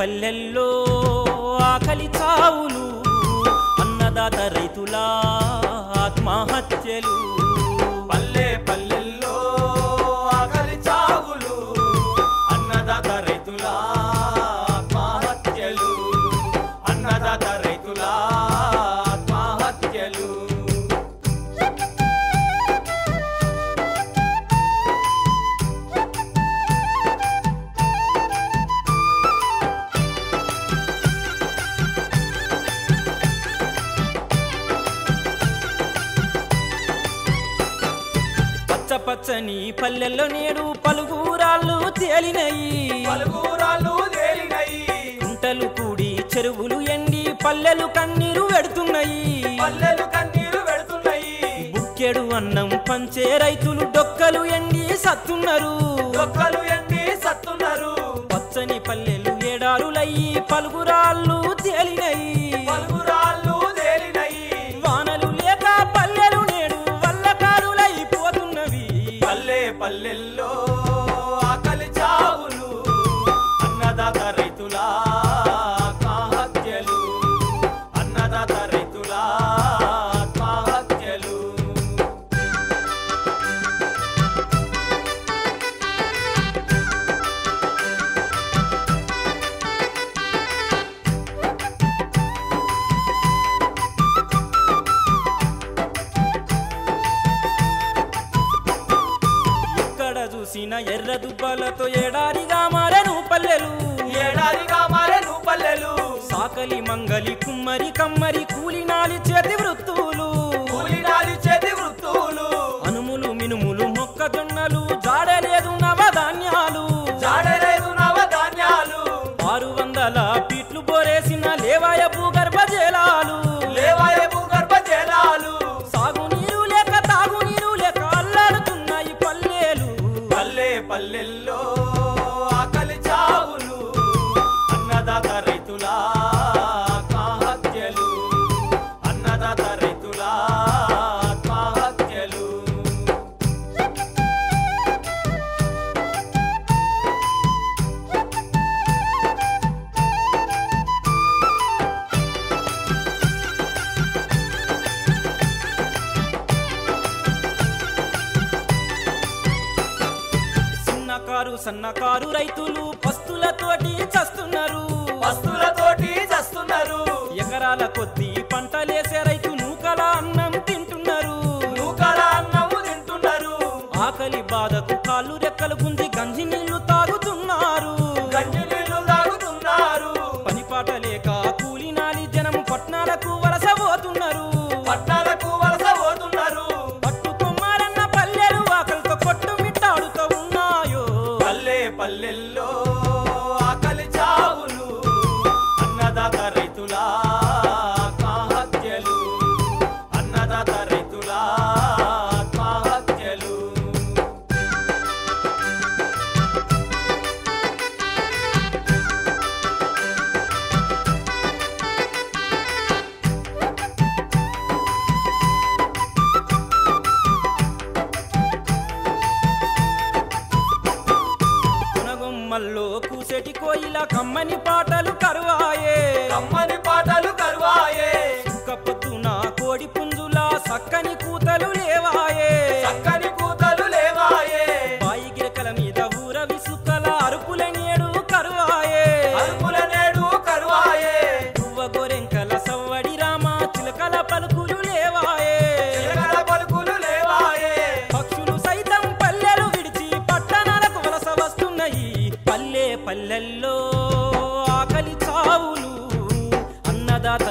పల్లెల్లో ఆకలి చావులు అన్నదాత రైతుల ఆత్మహత్యలు. పల్లె పల్లెల్లో ఆకలి చావులు అన్నదాత రైతుల పచ్చని పల్లెల్లో నేడు పలుగురాళ్ళు తేలినయి. పలుగురాళ్ళు తేలినయి. కుంటలు కూడి చెరువులు ఎండి పల్లెలు కన్నీరు వెడుతున్నాయి పల్లెలు కన్నీరు పెడుతున్నాయి. బుక్కెడు అన్నం పంచే రైతులు డొక్కలు ఎండి సత్తున్నారు. ఒక్కలు ఎండి సత్తున్నారు. పచ్చని పల్లెలు ఏడారులయ్యి పలుగురాళ్ళు తేలినయి. ఎర్ర దుబ్బలతో ఏడారిగా మారెను పల్లెలు. ఏడాదిగా మారెను పల్లెలు. సాకలి మంగలి కుమ్మరి కమ్మరి కూలినాలి చేతి వృత్తులు. పల్లె చిన్నకారు సన్నకారు రైతులు పస్తులతోటి చస్తున్నారు. వస్తువులతోటి చస్తున్నారు. ఎకరాల కొద్ది పంటలేసే రైతు నూకల అన్నం తింటున్నారు. నూకల అన్నము తింటున్నారు. ఆకలి బాధకు కాళ్ళు రెక్కలు గుంజి గంజి నీళ్ళు తాగుతున్నారు. గంజి నీళ్ళు తాగుతున్నారు. పనిపాట పల్లెల్లో కొనగొమ్మల్లో కూసెటి కోయిల కమ్మని పాట పల్లెల్లో ఆకలి చావులు అన్నదాత